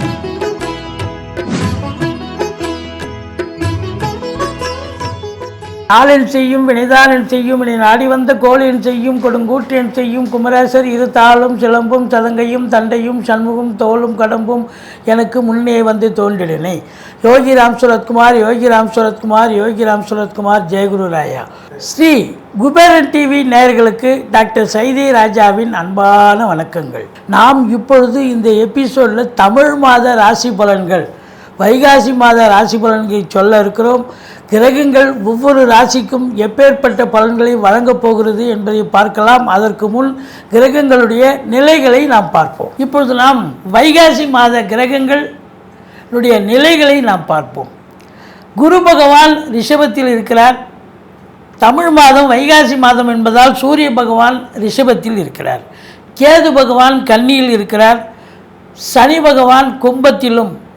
Thank you. நாளென் செய்யும் வினைதானன் செய்யும் இனி நாடி வந்த கோளின் செய்யும் கொடுங்கூட்டின் செய்யும் குமரேசர் இரு தாளும் சிலம்பும் சதங்கையும் தண்டையும் சண்முகம் தோளும் கடம்பும் எனக்கு முன்னே வந்து தோன்றினே. யோகி ராம் சுரத்குமார் யோகி ராம் சுரத்குமார் யோகி ராம் சுரத்குமார் ஜெயகுரு ராயா. ஸ்ரீ குபேரன் டிவி நேயர்களுக்கு டாக்டர் சைதே ராஜாவின் அன்பான வணக்கங்கள். நாம் இப்பொழுது இந்த எபிசோடில் தமிழ் மாத ராசி பலன்கள் வைகாசி மாத ராசி பலன்களை சொல்ல இருக்கிறோம். கிரகங்கள் ஒவ்வொரு ராசிக்கும் எப்பேற்பட்ட பலன்களை வழங்கப் போகிறது என்பதை பார்க்கலாம். அதற்கு முன் கிரகங்களுடைய நிலைகளை நாம் பார்ப்போம். இப்பொழுது நாம் வைகாசி மாத கிரகங்களுடைய நிலைகளை நாம் பார்ப்போம். குரு பகவான் ரிஷபத்தில் இருக்கிறார். தமிழ் மாதம் வைகாசி மாதம் என்பதால் சூரிய பகவான் ரிஷபத்தில் இருக்கிறார். கேது பகவான் கன்னியில் இருக்கிறார். சனி பகவான் கும்பத்திலும்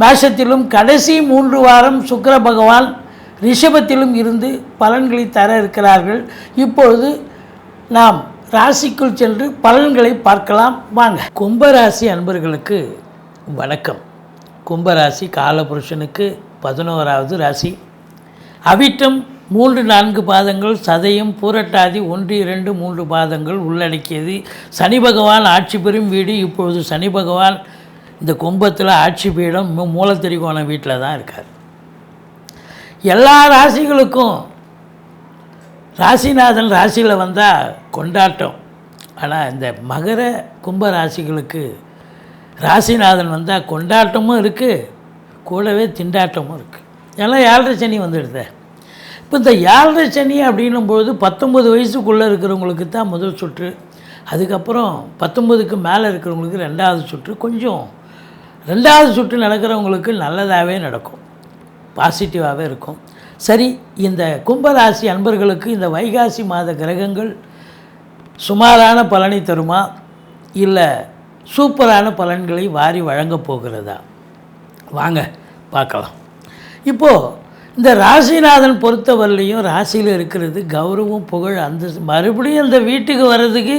மேஷத்திலும் கடைசி மூன்று வாரம் சுக்கர பகவான் ரிஷபத்திலும் இருந்து பலன்களை தர இருக்கிறார்கள். இப்பொழுது நாம் ராசிக்குள் சென்று பலன்களை பார்க்கலாம். வாங்க. கும்பராசி அன்பர்களுக்கு வணக்கம். கும்பராசி காலபுருஷனுக்கு பதினோராவது ராசி. அவிட்டம் மூன்று நான்கு பாதங்கள் சதயம் பூரட்டாதி ஒன்று இரண்டு மூன்று பாதங்கள் உள்ளடக்கியது. சனி பகவான் ஆட்சி பெறும் வீடு. இப்பொழுது சனி பகவான் இந்த கும்பத்தில் ஆட்சி பீடம் மூலத்திரிகோணம் வீட்டில் தான் இருக்கார். எல்லா ராசிகளுக்கும் ராசிநாதன் ராசியில் வந்தால் கொண்டாட்டம். ஆனால் இந்த மகர கும்ப ராசிகளுக்கு ராசிநாதன் வந்தால் கொண்டாட்டமும் இருக்குது கூடவே திண்டாட்டமும் இருக்குது ஏன்னா ஏழரை சனி வந்துடுது. இப்போ இந்த ஏழரை சனி அப்படின்னும்போது பத்தொம்பது வயசுக்குள்ளே இருக்கிறவங்களுக்கு தான் முதல் சுற்று. அதுக்கப்புறம் பத்தொம்பதுக்கு மேலே இருக்கிறவங்களுக்கு ரெண்டாவது சுற்று. கொஞ்சம் ரெண்டாவது சுற்று நடக்கிறவங்களுக்கு நல்லதாகவே நடக்கும். பாசிட்டிவாகவே இருக்கும். சரி இந்த கும்பராசி அன்பர்களுக்கு இந்த வைகாசி மாத கிரகங்கள் சுமாரான பலனை தருமா? இல்லை சூப்பரான பலன்களை வாரி வழங்கப் போகிறதா? வாங்க பார்க்கலாம். இப்போது இந்த ராசிநாதன் பொறுத்தவரையிலையும் ராசியில் இருக்கிறது கௌரவம் புகழ் அந்த மறுபடியும் அந்த வீட்டுக்கு வர்றதுக்கு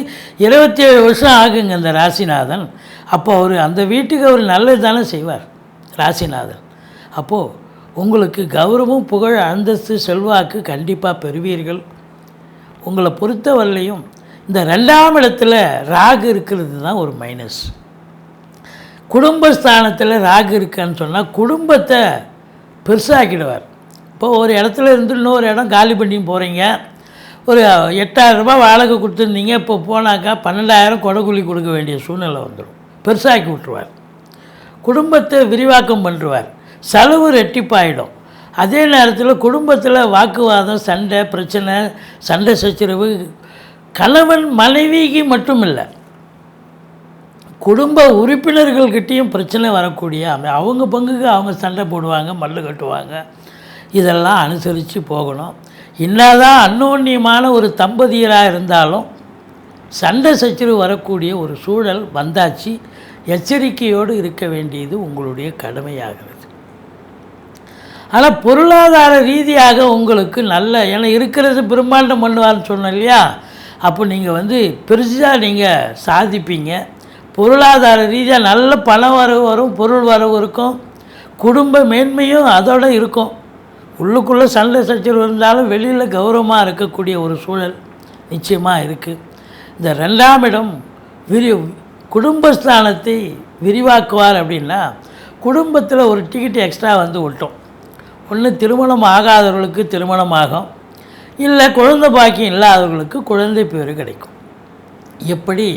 இருபத்தி ஏழு வருஷம் ஆகுங்க அந்த ராசிநாதன். அப்போ அவர் அந்த வீட்டுக்கு அவர் நல்லது தானே செய்வார் ராசிநாதன். அப்போது உங்களுக்கு கௌரவம் புகழ் அந்தஸ்து செல்வாக்கு கண்டிப்பாக பெறுவீர்கள். உங்களை பொறுத்தவரையிலையும் இந்த ரெண்டாம் இடத்துல ராகு இருக்கிறது தான் ஒரு மைனஸ் குடும்பஸ்தானத்தில் ராகு இருக்கான்னு சொன்னால் குடும்பத்தை பெருசாக்கிடுவார். இப்போ ஒரு இடத்துல இருந்து இன்னொரு இடம் காலி பண்ணி போகிறீங்க ஒரு எட்டாயிரம் ரூபாய் வாடகை கொடுத்துருந்தீங்க. இப்போ போனாக்கா பன்னெண்டாயிரம் கொடகுலி கொடுக்க வேண்டிய சூழ்நிலை வந்துடும். பெருசாக்கி விட்டுருவார். குடும்பத்தை விரிவாக்கம் பண்ணுவார் செலவு ரெட்டிப்பாயிடும். அதே நேரத்தில் குடும்பத்தில் வாக்குவாதம் சண்டை பிரச்சனை சண்டை சச்சரவு கணவன் மனைவிக்கு மட்டும் இல்லை குடும்ப உறுப்பினர்கள்கிட்டேயும் பிரச்சனை வரக்கூடிய அவங்க பங்குக்கு அவங்க சண்டை போடுவாங்க மல்லு கட்டுவாங்க. இதெல்லாம் அனுசரித்து போகணும். என்னதான் அன்னோன்யமான ஒரு தம்பதியராக இருந்தாலும் சண்டை சச்சரவு வரக்கூடிய ஒரு சூழல் வந்தாச்சு. எச்சரிக்கையோடு இருக்க வேண்டியது உங்களுடைய கடமையாகிறது. ஆனால் பொருளாதார ரீதியாக உங்களுக்கு நல்ல ஏன்னா இருக்கிறது பிரம்மாண்டம் பண்ணுவார்னு சொன்னேன் இல்லையா? அப்போ நீங்கள் வந்து பெருசாக நீங்கள் சாதிப்பீங்க. பொருளாதார ரீதியாக நல்ல பணம் வரவு வரும் பொருள் வரவு இருக்கும். குடும்ப மேன்மையும் அதோட இருக்கும். உள்ளுக்குள்ளே சண்டை சச்சரவு இருந்தாலும் வெளியில் கௌரவமாக இருக்கக்கூடிய ஒரு சூழல் நிச்சயமாக இருக்குது இந்த ரெண்டாம் இடம் விரி குடும்பஸ்தானத்தை விரிவாக்குவார் அப்படின்னா குடும்பத்தில் ஒரு டிக்கெட் எக்ஸ்ட்ரா வந்து விட்டோம் ஒன்று திருமணம் ஆகாதவர்களுக்கு திருமணம் ஆகும். இல்லை குழந்தை பாக்கியம் இல்லாதவர்களுக்கு குழந்தை பேர் கிடைக்கும். எப்படி?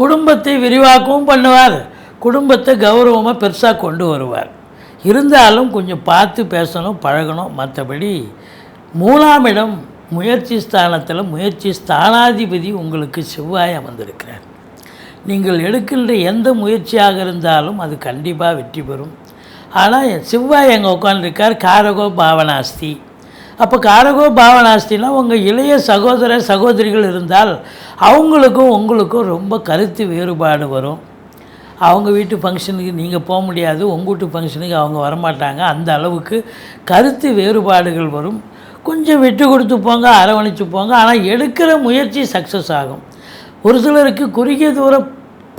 குடும்பத்தை விரிவாக்கவும் பண்ணுவார். குடும்பத்தை கௌரவமாக பெருசாக கொண்டு வருவார். இருந்தாலும் கொஞ்சம் பார்த்து பேசணும் பழகணும். மற்றபடி மூணாம் இடம் முயற்சி ஸ்தானத்தில் முயற்சி ஸ்தானாதிபதி உங்களுக்கு செவ்வாய் அமர்ந்திருக்கிறார் நீங்கள் எடுக்கின்ற எந்த முயற்சியாக இருந்தாலும் அது கண்டிப்பாக வெற்றி பெறும். ஆனால் செவ்வாய் அங்கே உட்காந்துருக்கார் காரகோ பாவனாஸ்தி. அப்போ காரகோ பாவனாஸ்தினா உங்கள் இளைய சகோதர சகோதரிகள் இருந்தால் அவங்களுக்கும் உங்களுக்கும் ரொம்ப கருத்து வேறுபாடு வரும். அவங்க வீட்டு ஃபங்க்ஷனுக்கு நீங்கள் போக முடியாது உங்கள் வீட்டு ஃபங்க்ஷனுக்கு அவங்க வரமாட்டாங்க. அந்த அளவுக்கு கருத்து வேறுபாடுகள் வரும். கொஞ்சம் விட்டு கொடுத்து போங்க அரவணைச்சு போங்க ஆனால் எடுக்கிற முயற்சி சக்ஸஸ் ஆகும். ஒரு சிலருக்கு குறுகிய தூர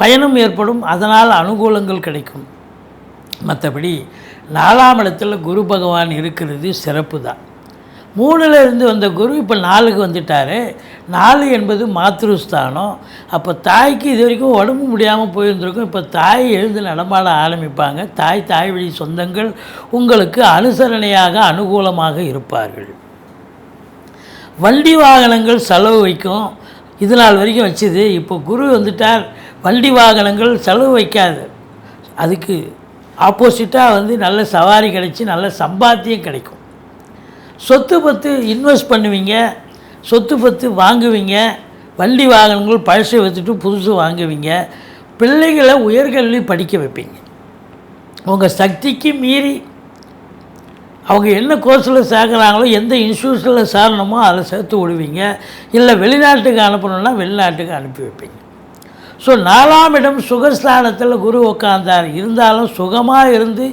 பயணம் ஏற்படும் அதனால் அனுகூலங்கள் கிடைக்கும். மற்றபடி நாலாம் இடத்தில் குரு பகவான் இருக்கிறது சிறப்பு தான் மூணில் இருந்து வந்த குரு இப்போ நாலுக்கு வந்துட்டார். நாலு என்பது மாத்ருஸ்தானம். அப்போ தாய்க்கு இது வரைக்கும் உடம்பு முடியாமல் போயிருந்திருக்கும். இப்போ தாய் எழுந்து நடமாட ஆரம்பிப்பாங்க. தாய் தாய் வழி சொந்தங்கள் உங்களுக்கு அனுசரணையாக அனுகூலமாக இருப்பார்கள். வண்டி வாகனங்கள் செலவு வைக்கும். இது நாள் வரைக்கும் வச்சுது. இப்போ குரு வந்துட்டார். வண்டி வாகனங்கள் செலவு வைக்காது. அதுக்கு ஆப்போசிட்டாக வந்து நல்ல சவாரி கிடைச்சி நல்ல சம்பாத்தியம் கிடைக்கும். சொத்து பத்து இன்வெஸ்ட் பண்ணுவீங்க சொத்து பத்து வாங்குவீங்க வண்டி வாகனங்கள் பழசை வச்சுட்டு புதுசு வாங்குவீங்க பிள்ளைகளை உயர்கல்வி படிக்க வைப்பீங்க. உங்கள் சக்திக்கு மீறி அவங்க என்ன கோர்ஸில் சேர்க்குறாங்களோ எந்த இன்ஸ்டியூஷனில் சேரணுமோ அதை சேர்த்து விடுவீங்க. இல்லை வெளிநாட்டுக்கு அனுப்பணும்னா வெளிநாட்டுக்கு அனுப்பி வைப்பீங்க. ஸோ நாலாம் இடம் சுகஸ்தானத்தில் குரு உட்காந்தார் இருந்தாலும் சுகமாக இருந்து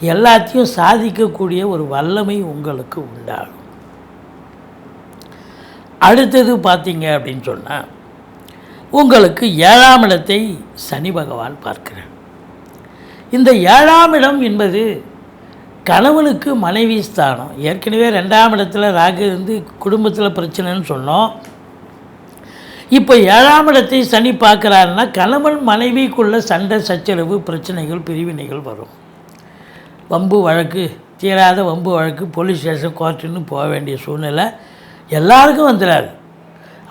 எல்லாத்தையும் சாதிக்கக்கூடிய ஒரு வல்லமை உங்களுக்கு உண்டாகும். அடுத்தது பார்த்தீங்க அப்படின்னு சொன்னால் உங்களுக்கு ஏழாம் இடத்தை சனி பகவான் பார்க்கிறார். இந்த ஏழாம் இடம் என்பது கணவனுக்கு மனைவி ஸ்தானம். ஏற்கனவே ரெண்டாம் இடத்துல ராகு இருந்து குடும்பத்தில் பிரச்சனைன்னு சொன்னோம். இப்போ ஏழாம் இடத்தை சனி பார்க்குறாருன்னா கணவன் மனைவிக்குள்ள சண்டை சச்சரவு பிரச்சனைகள் பிரிவினைகள் வரும். வம்பு வழக்கு தீராத வம்பு வழக்கு போலீஸ் ஸ்டேஷன் கோர்ட்டுன்னு போக வேண்டிய சூழ்நிலை எல்லாருக்கும் வந்துடாது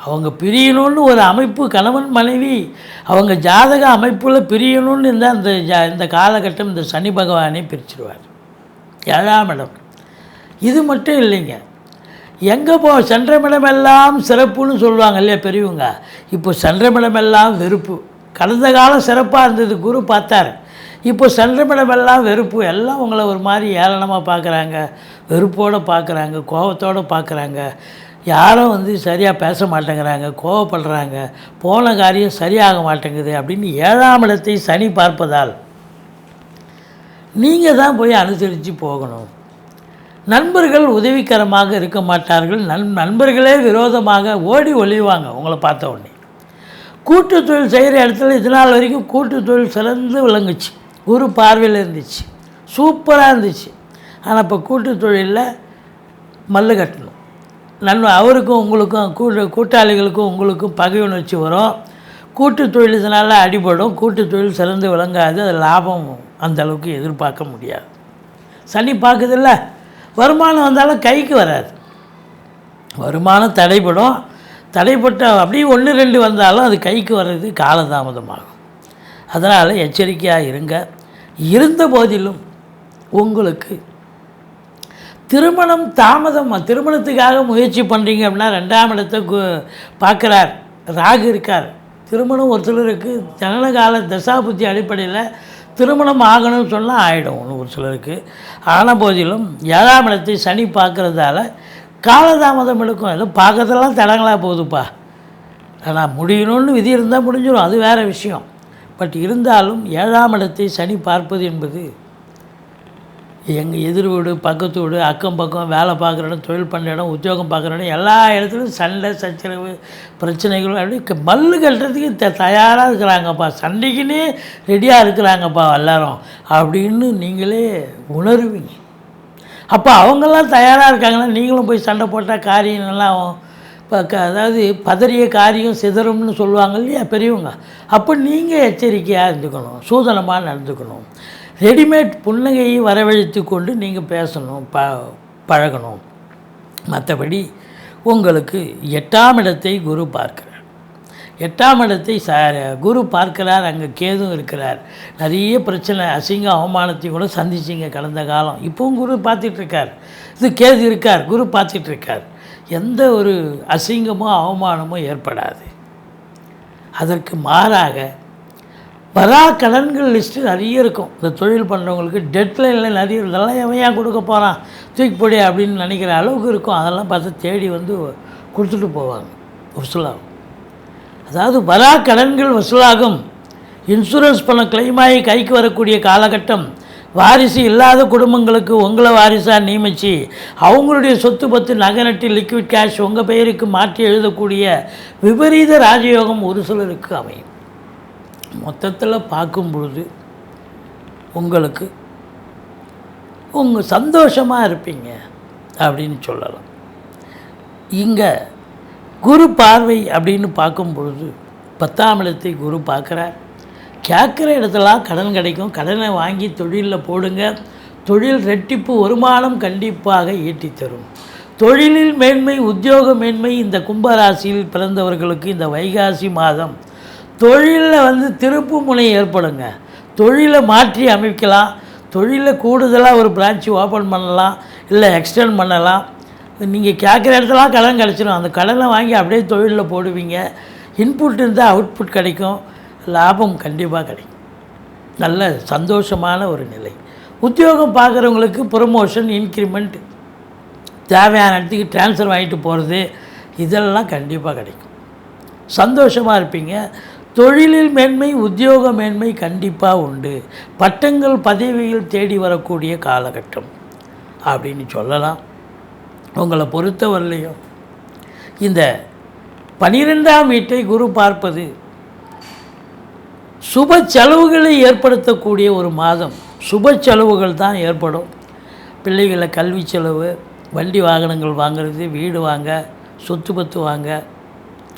அவங்க பிரியணும்னு ஒரு அமைப்பு கணவன் மனைவி அவங்க ஜாதக அமைப்பில் பிரியணும்னு இருந்தால் இந்த ஜா இந்த காலகட்டம் இந்த சனி பகவானே பிரிச்சிருவார். ஏழாம் இடம். இது மட்டும் இல்லைங்க. எங்கே போ சென்றமிடமெல்லாம் சிறப்புன்னு சொல்லுவாங்க இல்லையா பெரியவங்க? இப்போ சென்றமிடமெல்லாம் வெறுப்பு. கடந்த காலம் சிறப்பாக இருந்தது குரு பார்த்தார். இப்போ சென்றமிடமெல்லாம் வெறுப்பு. எல்லாம் உங்களை ஒரு மாதிரி ஏளனமாக பார்க்குறாங்க. வெறுப்போடு பார்க்குறாங்க. கோபத்தோடு பார்க்குறாங்க. யாரும் வந்து சரியாக பேச மாட்டேங்கிறாங்க. கோவப்படுறாங்க. போன காரியம் சரியாக மாட்டேங்குது அப்படின்னு ஏழாம் இடத்தை சனி பார்ப்பதால் நீங்கள் தான் போய் அனுசரித்து போகணும். நண்பர்கள் உதவிகரமாக இருக்க மாட்டார்கள். நண் நண்பர்களே விரோதமாக ஓடி ஒழிவாங்க உங்களை பார்த்த உடனே. கூட்டு தொழில் செய்கிற இடத்துல இது நாள் வரைக்கும் கூட்டு தொழில் சிறந்து விளங்குச்சு. குரு பார்வையில் இருந்துச்சு. சூப்பராக இருந்துச்சு. ஆனால் இப்போ கூட்டு தொழிலில் மல்லு கட்டணும். நன்மை அவருக்கும் உங்களுக்கும் கூட்டு கூட்டாளிகளுக்கும் உங்களுக்கும் பகை உணர்ச்சி வரும். கூட்டு தொழில் இதனால் அடிபடும். கூட்டு தொழில் சிறந்து விளங்காது. அது லாபம் அந்த அளவுக்கு எதிர்பார்க்க முடியாது. சனி பார்க்குதில்ல. வருமானம் வந்தாலும் கைக்கு வராது. வருமானம் தடைப்படும் தடைப்பட்ட அப்படியே ஒன்று ரெண்டு வந்தாலும் அது கைக்கு வர்றது காலதாமதமாகும். அதனால் எச்சரிக்கையாக இருங்க. இருந்த போதிலும் உங்களுக்கு திருமணம் தாமதம் திருமணத்துக்காக முயற்சி பண்ணுறீங்க அப்படின்னா ரெண்டாம் இடத்தை கு பார்க்குறார். ராகு இருக்கார். திருமணம் ஒரு சிலருக்கு ஜனனகால தசாபுத்தி அடிப்படையில் திருமணம் ஆகணும்னு சொன்னால் ஆகிடும் ஒரு சிலருக்கு. ஆன போதிலும் ஏழாம் இடத்தை சனி பார்க்குறதால காலதாமதம் எடுக்கும். எதுவும் பார்க்கறதெல்லாம் தடங்களாக போகுதுப்பா. ஆனால் முடியணும்னு விதி இருந்தால் முடிஞ்சிடும் அது வேறு விஷயம். பட் இருந்தாலும் ஏழாம் இடத்தை சனி பார்ப்பது என்பது எங்கள் எதிர் வீடு பக்கத்து வீடு அக்கம் பக்கம் வேலை பார்க்குற இடம் தொழில் பண்ணுற இடம் உத்தியோகம் பார்க்குற இடம் எல்லா இடத்துலையும் சண்டை சச்சரவு பிரச்சனைகள் அப்படி மல்லு கட்டுறதுக்கு த தயாராக இருக்கிறாங்கப்பா சண்டைக்குன்னே ரெடியாக இருக்கிறாங்கப்பா எல்லாரும் அப்படின்னு நீங்களே உணருவீங்க அப்போ அவங்கெல்லாம் தயாராக இருக்காங்கன்னா நீங்களும் போய் சண்டை போட்டால் காரியம் நல்லா ஆகும். இப்போ க அதாவது பதறிய காரியம் சிதறும்னு சொல்லுவாங்க இல்லையா பெரியவங்க. அப்போ நீங்கள் எச்சரிக்கையாக இருந்துக்கணும் சூதனமாக நடந்துக்கணும். ரெடிமேட் புன்னகையை வரவழைத்து கொண்டு நீங்கள் பேசணும் ப பழகணும். மற்றபடி உங்களுக்கு எட்டாம் இடத்தை குரு பார்க்கிறார். எட்டாம் இடத்தை ச குரு பார்க்கிறார் அங்கே கேதும் இருக்கிறார். நிறைய பிரச்சனை அசிங்க அவமானத்தையும் கூட சந்திச்சிங்க கடந்த காலம். இப்போவும் குரு பார்த்துட்ருக்கார் இது கேது இருக்கார் குரு பார்த்துட்ருக்கார் எந்த ஒரு அசிங்கமோ அவமானமோ ஏற்படாது. அதற்கு மாறாக வரா கடன்கள் லிஸ்ட்டு நிறைய இருக்கும். இந்த தொழில் பண்ணுறவங்களுக்கு டெட்லைனில் நிறைய இதெல்லாம் எவையாக ஏன் கொடுக்க போகிறான் தூக்கி போடி அப்படின்னு நினைக்கிற அளவுக்கு இருக்கும். அதெல்லாம் பார்த்து தேடி வந்து கொடுத்துட்டு போவாங்க. வசூலாகும். அதாவது வரா கடன்கள் வசூலாகும் இன்சூரன்ஸ் பணம் கிளைமாகி கைக்கு வரக்கூடிய காலகட்டம் வாரிசு இல்லாத குடும்பங்களுக்கு உங்களை வாரிசாக நியமித்து அவங்களுடைய சொத்து பத்து நகை நட்டு லிக்விட் கேஷ் உங்கள் பெயருக்கு மாற்றி எழுதக்கூடிய விபரீத ராஜயோகம் ஒரு சிலருக்கு அமையும். மொத்தத்தில் பார்க்கும் பொழுது உங்களுக்கு உங்கள் சந்தோஷமாக இருப்பீங்க அப்படின்னு சொல்லலாம். இங்கே குரு பார்வை அப்படின்னு பார்க்கும் பொழுது பத்தாம் இடத்தை குரு பார்க்குறார். கேட்குற இடத்துலாம் கடன் கிடைக்கும். கடனை வாங்கி தொழிலில் போடுங்க. தொழில் ரெட்டிப்பு வருமானம் கண்டிப்பாக ஈட்டி தரும். தொழிலில் மேன்மை உத்தியோக மேன்மை இந்த கும்பராசியில் பிறந்தவர்களுக்கு இந்த வைகாசி மாதம். தொழிலில் வந்து திருப்பு முனை ஏற்படுங்க. தொழிலை மாற்றி அமைக்கலாம். தொழிலில் கூடுதலாக ஒரு பிரான்ச்சு ஓப்பன் பண்ணலாம். இல்லை எக்ஸ்டெண்ட் பண்ணலாம். நீங்கள் கேட்குற இடத்துலாம் கடன் கிடச்சிடும் அந்த கடனை வாங்கி அப்படியே தொழிலில் போடுவீங்க. இன்புட் இருந்தால் அவுட்புட் கிடைக்கும். லாபம் கண்டிப்பாக கிடைக்கும். நல்ல சந்தோஷமான ஒரு நிலை. உத்தியோகம் பார்க்குறவங்களுக்கு ப்ரொமோஷன் இன்க்ரிமெண்ட் தேவையான இடத்துக்கு ட்ரான்ஸ்ஃபர் வாங்கிட்டு போகிறது இதெல்லாம் கண்டிப்பாக கிடைக்கும். சந்தோஷமாக இருப்பீங்க. தொழிலில் மேன்மை உத்தியோக மேன்மை கண்டிப்பாக உண்டு. பட்டங்கள் பதவிகள் தேடி வரக்கூடிய காலகட்டம் அப்படின்னு சொல்லலாம். உங்களை பொறுத்தவரையிலையும் இந்த பனிரெண்டாம் வீட்டை குரு பார்ப்பது சுப செலவுகளை ஏற்படுத்தக்கூடிய ஒரு மாதம். சுப செலவுகள் தான் ஏற்படும். பிள்ளைகளை கல்வி செலவு வண்டி வாகனங்கள் வாங்குறது வீடு வாங்க சொத்து பத்து வாங்க.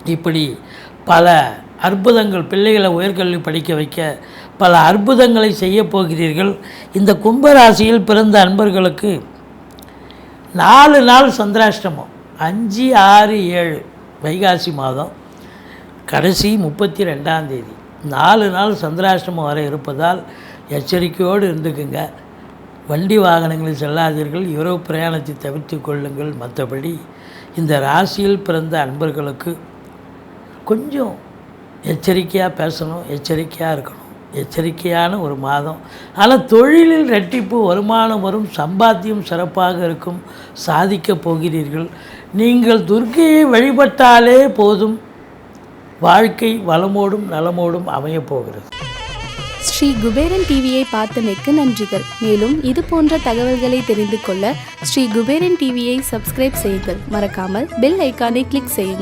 இப்படி பல அற்புதங்கள் பிள்ளைகளை உயர்கல்வி படிக்க வைக்க பல அற்புதங்களை செய்ய போகிறீர்கள். இந்த கும்பராசியில் பிறந்த அன்பர்களுக்கு நாலு நாள் சந்திராஷ்டமம். அஞ்சு ஆறு ஏழு வைகாசி மாதம். கடைசி முப்பத்தி ரெண்டாம் தேதி. நாலு நாள் சந்திராஷ்டமம் வரை இருப்பதால் எச்சரிக்கையோடு இருந்துக்குங்க. வண்டி வாகனங்களில் செல்லாதீர்கள். இரவு பிரயாணத்தை தவிர்த்து கொள்ளுங்கள். மற்றபடி இந்த ராசியில் பிறந்த அன்பர்களுக்கு கொஞ்சம் எச்சரிக்கையாக பேசணும். எச்சரிக்கையாக இருக்கணும். எச்சரிக்கையான ஒரு மாதம். ஆனால் தொழிலில் ரெட்டிப்பு வருமானம் வரும். சம்பாத்தியம் சிறப்பாக இருக்கும். சாதிக்கப் போகிறீர்கள். நீங்கள் துர்க்கையை வழிபட்டாலே போதும். வாழ்க்கை வளமோடும் நலமோடும் அமையப் போகிறது. ஸ்ரீ குபேரன் டிவியை பார்த்தமைக்கு நன்றிகள். மேலும் இது போன்ற தகவல்களை தெரிந்து கொள்ள ஸ்ரீ குபேரன் டிவியை சப்ஸ்கிரைப் செய்யுங்கள். மறக்காமல் பெல் ஐக்கானை கிளிக் செய்யுங்கள்.